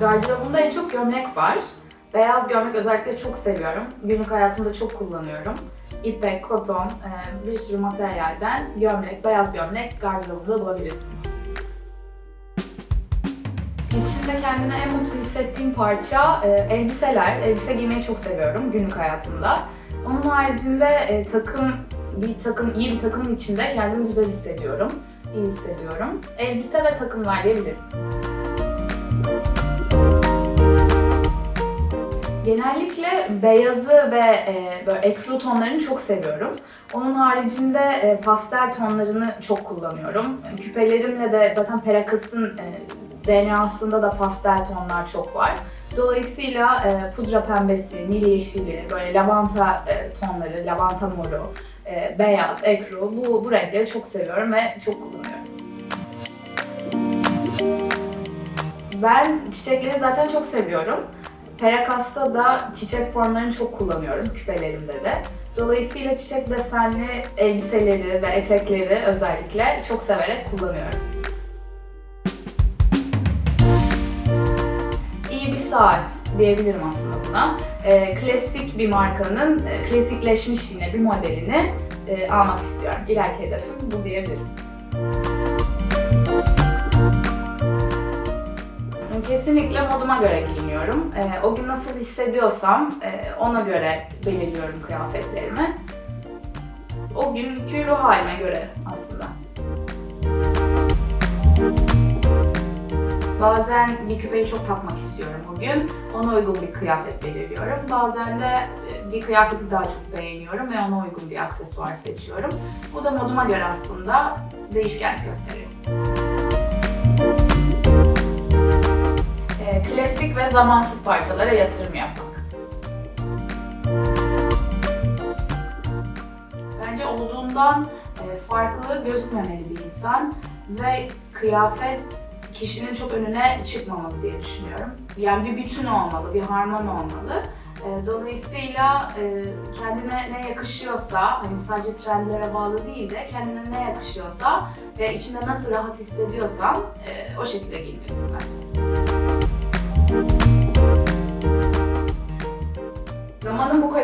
Gardırobumda en çok gömlek var. Beyaz gömlek özellikle çok seviyorum. Günlük hayatımda çok kullanıyorum. İpek, koton, e, bir sürü materyalden gömlek, beyaz gömlek gardırobumda bulabilirsiniz. İçinde kendine en mutlu hissettiğim parça e, elbiseler. Elbise giymeyi çok seviyorum günlük hayatımda. Onun haricinde e, takım, bir takım, iyi bir takımın içinde kendimi güzel hissediyorum, iyi hissediyorum. Elbise ve takımlar diyebilirim. Genellikle beyazı ve e, böyle ekru tonlarını çok seviyorum. Onun haricinde e, pastel tonlarını çok kullanıyorum. Küpelerimle de zaten Perakas'ın e, DNA'sında da pastel tonlar çok var. Dolayısıyla e, pudra pembesi, nil yeşili, böyle lavanta e, tonları, lavanta moru, e, beyaz, ekru bu, bu renkleri çok seviyorum ve çok kullanıyorum. Ben çiçekleri zaten çok seviyorum. Perakas'ta da çiçek formlarını çok kullanıyorum küpelerimde de. Dolayısıyla çiçek desenli elbiseleri ve etekleri özellikle çok severek kullanıyorum. İyi bir saat diyebilirim aslında buna. Ee, klasik bir markanın e, klasikleşmiş yine bir modelini e, almak istiyorum. İleriki hedefim bu diyebilirim. Kesinlikle moduma göre giyiniyorum. Ee, o gün nasıl hissediyorsam e, ona göre belirliyorum kıyafetlerimi. O günkü ruh halime göre aslında. Bazen bir küpeyi çok takmak istiyorum o gün. Ona uygun bir kıyafet belirliyorum. Bazen de e, bir kıyafeti daha çok beğeniyorum ve ona uygun bir aksesuar seçiyorum. Bu da moduma göre aslında değişkenlik gösteriyor. Ve zamansız parçalara yatırım yapmak. Bence olduğundan e, farklı gözükmemeli bir insan ve kıyafet kişinin çok önüne çıkmamalı diye düşünüyorum. Yani bir bütün olmalı, bir harman olmalı. E, Dolayısıyla e, kendine ne yakışıyorsa, hani sadece trendlere bağlı değil de kendine ne yakışıyorsa ve içinde nasıl rahat hissediyorsan o şekilde giyinmelisin bence.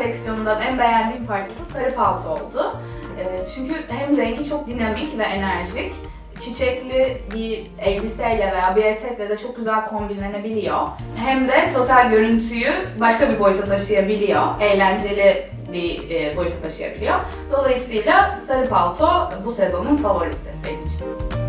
Koleksiyonundan en beğendiğim parçası sarı palto oldu. Ee, çünkü hem rengi çok dinamik ve enerjik, çiçekli bir elbiseyle veya bir etekle de çok güzel kombinlenebiliyor. Hem de total görüntüyü başka bir boyuta taşıyabiliyor, eğlenceli bir e, boyuta taşıyabiliyor. Dolayısıyla sarı palto bu sezonun favorisi benim için.